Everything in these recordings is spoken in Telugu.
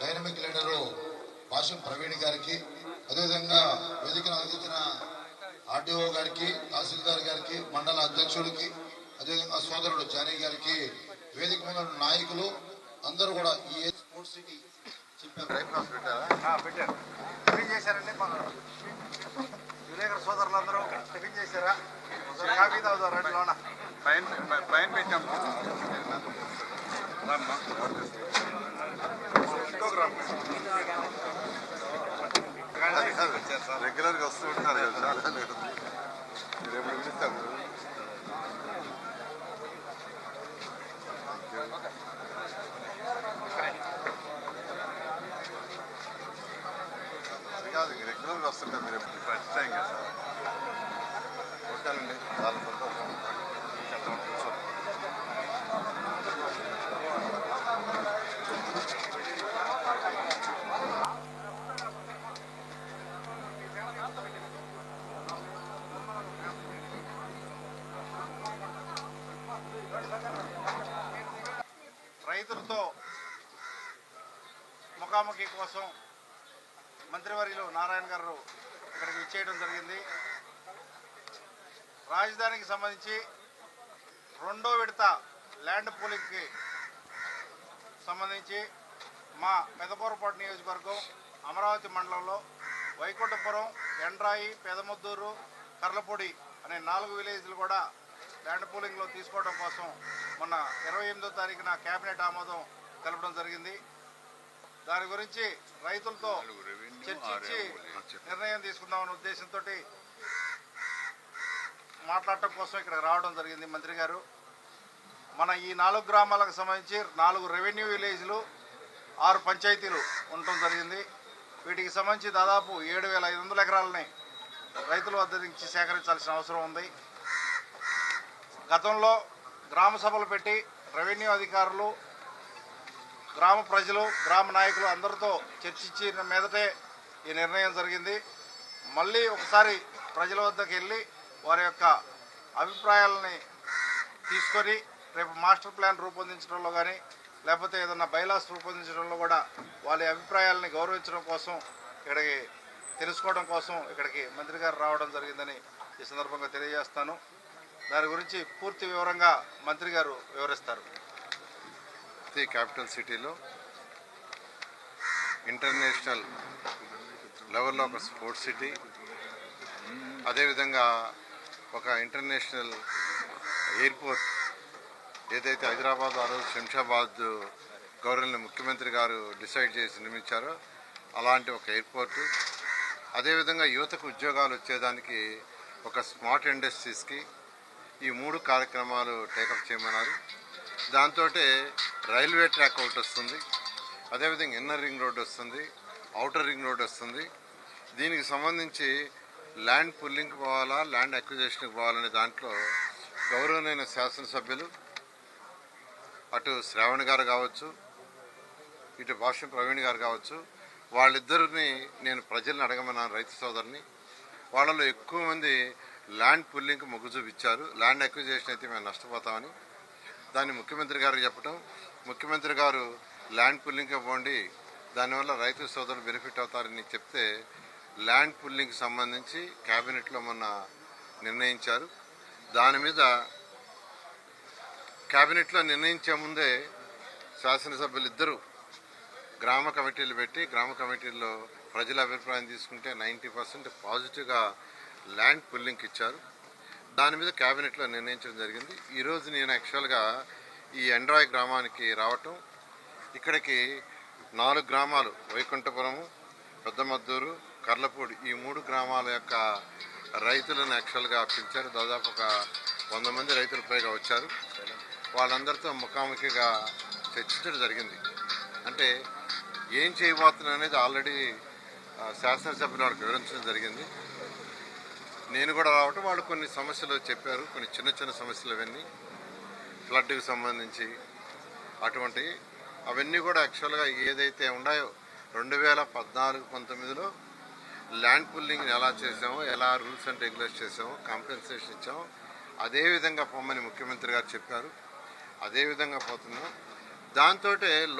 డైనమిక్ లీడరు భాషం ప్రవీణ్ గారికి అదేవిధంగా వేదికను అందించిన ఆర్డీఓ గారికి తహసీల్దార్ గారికి మండల అధ్యక్షుడికి అదేవిధంగా సోదరుడు జానీ గారికి వేదిక మీద ఉన్న నాయకులు అందరూ కూడా ఈ స్పోర్ట్స్ సిటీ విలేకరు సోదరులందరూ టిఫిన్ చేశారా? ఒకసారి కాఫీ తాగుతారు రండి లోన. పైన పైన పెట్టాం రమ్మా రెగ్యులర్ గా వస్తూ ఉంటారు కదా, చాలా లేదు మీరు ఎప్పుడు పిలుస్తాం కాదు రెగ్యులర్ గా వస్తుంటారు మీరు ఎప్పుడు ఫస్ట్ టైం కదా రైతులతో ముఖాముఖి కోసం మంత్రివర్యులు నారాయణ గారు ఇక్కడికి ఇచ్చేయడం జరిగింది. రాజధానికి సంబంధించి రెండో విడత ల్యాండ్ పూలింగ్కి సంబంధించి మా పెదపూరపాటు నియోజకవర్గం అమరావతి మండలంలో వైకుంఠపురం ఎండ్రాయి పెదముద్దూరు కర్లపొడి అనే నాలుగు విలేజ్లు కూడా ల్యాండ్ పూలింగ్లో తీసుకోవడం కోసం మొన్న ఇరవై ఎనిమిదో తారీఖున కేబినెట్ ఆమోదం తెలపడం జరిగింది. దాని గురించి రైతులతో చర్చించి నిర్ణయం తీసుకుందామనే ఉద్దేశంతో మాట్లాడటం కోసం ఇక్కడ రావడం జరిగింది మంత్రి గారు. మన ఈ నాలుగు గ్రామాలకు సంబంధించి నాలుగు రెవెన్యూ విలేజ్లు ఆరు పంచాయతీలు ఉండటం జరిగింది. వీటికి సంబంధించి దాదాపు ఏడు వేల ఐదు వందల ఎకరాలని రైతుల వద్ద నుంచి సేకరించాల్సిన అవసరం ఉంది. గతంలో గ్రామ సభలు పెట్టి రెవెన్యూ అధికారులు గ్రామ ప్రజలు గ్రామ నాయకులు అందరితో చర్చించిన మీదటే ఈ నిర్ణయం జరిగింది. మళ్ళీ ఒకసారి ప్రజల వద్దకు వెళ్ళి వారి యొక్క అభిప్రాయాలని తీసుకొని రేపు మాస్టర్ ప్లాన్ రూపొందించడంలో కానీ లేకపోతే ఏదన్నా బైలాస్ రూపొందించడంలో కూడా వాళ్ళ అభిప్రాయాలని గౌరవించడం కోసం ఇక్కడికి తెలుసుకోవడం కోసం ఇక్కడికి మంత్రి గారు రావడం జరిగిందని ఈ సందర్భంగా తెలియజేస్తాను. దాని గురించి పూర్తి వివరంగా మంత్రి గారు వివరిస్తారు. ది క్యాపిటల్ సిటీలో ఇంటర్నేషనల్ లెవెల్లో ఒక స్పోర్ట్స్ సిటీ అదేవిధంగా ఒక ఇంటర్నేషనల్ ఎయిర్పోర్ట్ ఏదైతే హైదరాబాద్ ఆ రోజు శంషాబాద్ గవర్నర్ ముఖ్యమంత్రి గారు డిసైడ్ చేసి నిర్మించారో అలాంటి ఒక ఎయిర్పోర్టు. అదేవిధంగా యువతకు ఉద్యోగాలు వచ్చేదానికి ఒక స్మార్ట్ ఇండస్ట్రీస్కి ఈ మూడు కార్యక్రమాలు టేకప్ చేయమన్నారు. దాంతో రైల్వే ట్రాక్ ఒకటి వస్తుంది. అదేవిధంగా ఇన్నర్ రింగ్ రోడ్ వస్తుంది అవుటర్ రింగ్ రోడ్ వస్తుంది. దీనికి సంబంధించి ల్యాండ్ పుల్లింగ్కి పోవాలా ల్యాండ్ అక్విజేషన్కి పోవాలనే దాంట్లో గౌరవనీయ శాసనసభ్యులు అటు శ్రావణ్ గారు కావచ్చు ఇటు భాష్యం ప్రవీణ్ గారు కావచ్చు వాళ్ళిద్దరిని నేను ప్రజల్ని అడగమన్నాను రైతు సోదరిని. వాళ్ళలో ఎక్కువ మంది ల్యాండ్ పుల్లింగ్కి మొగ్గు చూపించారు ల్యాండ్ అక్విజేషన్ అయితే మేము నష్టపోతామని దాన్ని ముఖ్యమంత్రి గారికి చెప్పడం ముఖ్యమంత్రి గారు ల్యాండ్ పుల్లింగ్కి పోండి దానివల్ల రైతు సోదరులు బెనిఫిట్ అవుతారని చెప్తే ల్యాండ్ పుల్లింగ్కి సంబంధించి క్యాబినెట్లో మొన్న నిర్ణయించారు. దాని మీద క్యాబినెట్లో నిర్ణయించే ముందే శాసనసభ్యులు ఇద్దరు గ్రామ కమిటీలు పెట్టి గ్రామ కమిటీల్లో ప్రజల అభిప్రాయం తీసుకుంటే నైంటీ పర్సెంట్ పాజిటివ్గా ల్యాండ్ పుల్లింగ్కి ఇచ్చారు. దాని మీద క్యాబినెట్లో నిర్ణయించడం జరిగింది. ఈరోజు నేను యాక్చువల్గా ఈ ఎండ్రాయ్ గ్రామానికి రావటం ఇక్కడికి నాలుగు గ్రామాలు వైకుంఠపురము పెద్దమద్దూరు కర్లపూడి ఈ మూడు గ్రామాల యొక్క రైతులను యాక్చువల్గా పిలిచారు. దాదాపు ఒక వంద మంది రైతులు పైగా వచ్చారు. వాళ్ళందరితో ముఖాముఖిగా చర్చించడం జరిగింది. అంటే ఏం చేయబోతున్నా అనేది ఆల్రెడీ శాసనసభ్యులు వాళ్ళకి వివరించడం జరిగింది. నేను కూడా రావటం వాళ్ళు కొన్ని సమస్యలు చెప్పారు కొన్ని చిన్న చిన్న సమస్యలు అవన్నీ. ఫ్లడ్కి సంబంధించి అటువంటి అవన్నీ కూడా యాక్చువల్గా ఏదైతే ఉన్నాయో రెండు వేల పద్నాలుగు పంతొమ్మిదిలో ల్యాండ్ పుల్లింగ్ని ఎలా చేసామో ఎలా రూల్స్ అండ్ రెగ్యులేషన్ చేసామో కాంపెన్సేషన్ ఇచ్చామో అదే విధంగా పొమ్మని ముఖ్యమంత్రి గారు చెప్పారు. అదేవిధంగా పోతున్నాం. దాంతో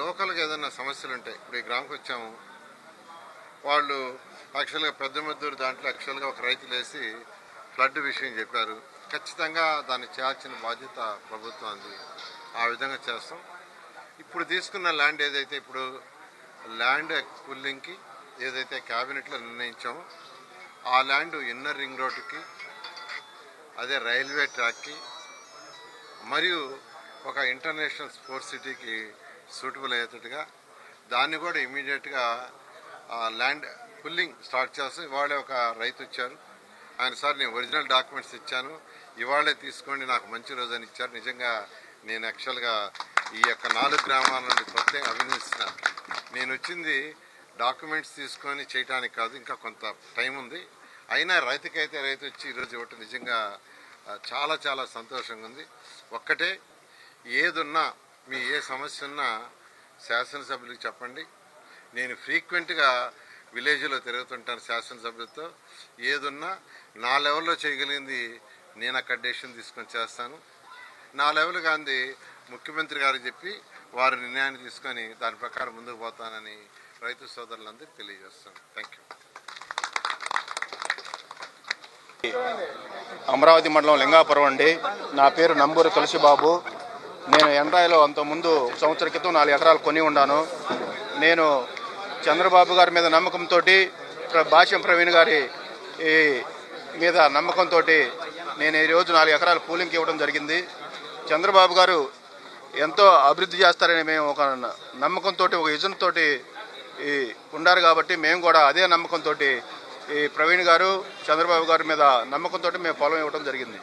లోకల్గా ఏదైనా సమస్యలు ఉంటాయి ఇప్పుడు ఈ గ్రామకు వచ్చాము వాళ్ళు యాక్చువల్గా పెద్దమెద్దూరు దాంట్లో యాక్చువల్గా ఒక రైతు లేసి ఫ్లడ్ విషయం చెప్పారు. ఖచ్చితంగా దాన్ని చేయాల్సిన బాధ్యత ప్రభుత్వానికి ఆ విధంగా చేస్తాం. ఇప్పుడు తీసుకున్న ల్యాండ్ ఏదైతే ఇప్పుడు ల్యాండ్ పుల్లింగ్కి ఏదైతే క్యాబినెట్లో నిర్ణయించామో ఆ ల్యాండ్ ఇన్నర్ రింగ్ రోడ్డుకి అదే రైల్వే ట్రాక్కి మరియు ఒక ఇంటర్నేషనల్ స్పోర్ట్స్ సిటీకి సూటబుల్ అయ్యేటట్టుగా దాన్ని కూడా ఇమీడియట్గా ల్యాండ్ పుల్లింగ్ స్టార్ట్ చేస్తాం ఇవాళే ఒక రైతు వచ్చారు. ఆయన సార్ నేను ఒరిజినల్ డాక్యుమెంట్స్ ఇచ్చాను. ఇవాళే తీసుకోండి నాకు మంచి రోజు అని ఇచ్చారు. నిజంగా నేను యాక్చువల్గా ఈ యొక్క నాలుగు గ్రామాల నుండి ప్రత్యేక అభినందిస్తున్నాను నేను వచ్చింది డాక్యుమెంట్స్ తీసుకొని చేయడానికి కాదు ఇంకా కొంత టైం ఉంది. అయినా రైతుకైతే రైతు వచ్చి ఈరోజు ఇవ్వటం నిజంగా చాలా చాలా సంతోషంగా ఉంది. ఒక్కటే ఏదున్నా మీ ఏ సమస్య ఉన్నా శాసనసభ్యులకు చెప్పండి. నేను ఫ్రీక్వెంట్గా విలేజ్లో తిరుగుతుంటాను శాసనసభ్యులతో. ఏదున్నా నా లెవెల్లో చేయగలిగింది నేను అక్కడ డెసిషన్ తీసుకొని చేస్తాను. నా లెవెల్ గాంధీ ముఖ్యమంత్రి గారు చెప్పి వారి నిర్ణయాన్ని తీసుకొని దాని ప్రకారం ముందుకు పోతానని రైతు సోదరులందరికీ తెలియజేస్తాను. థ్యాంక్ యూ అమరావతి మండలం లింగాపురం అండి. నా పేరు నంబూరు తులసిబాబు. నేను ఎండ్రాయిలో అంతకుముందు సంవత్సర క్రితం నాలుగు ఎకరాలు కొని ఉన్నాను. నేను చంద్రబాబు గారి మీద నమ్మకంతో భాష్యం ప్రవీణ్ గారి ఈ మీద నమ్మకంతో నేను ఈ రోజు నాలుగు ఎకరాలు పూలింగ్కి ఇవ్వడం జరిగింది. చంద్రబాబు గారు ఎంతో అభివృద్ధి చేస్తారని మేము ఒక నమ్మకంతో ఒక ఈ ఉండారు కాబట్టి మేము కూడా అదే నమ్మకంతో ఈ ప్రవీణ్ గారు చంద్రబాబు గారి మీద నమ్మకంతో మేము పొలం ఇవ్వడం జరిగింది.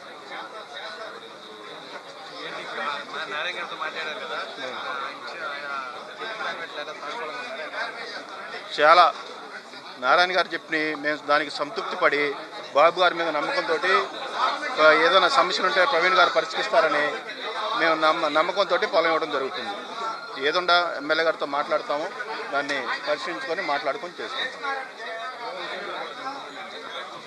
చాలా నారాయణ గారు చెప్పిన మేము దానికి సంతృప్తి పడి బాబు గారి మీద నమ్మకంతో ఏదైనా సమస్యలు ఉంటే ప్రవీణ్ గారు పరిష్కరిస్తారని మేము నమ్మ నమ్మకంతో పొలం ఇవ్వడం జరుగుతుంది. ఏదుండా ఎమ్మెల్యే గారితో మాట్లాడతాము దాన్ని పరిశీలించుకొని మాట్లాడుకొని చేసుకుంటాం.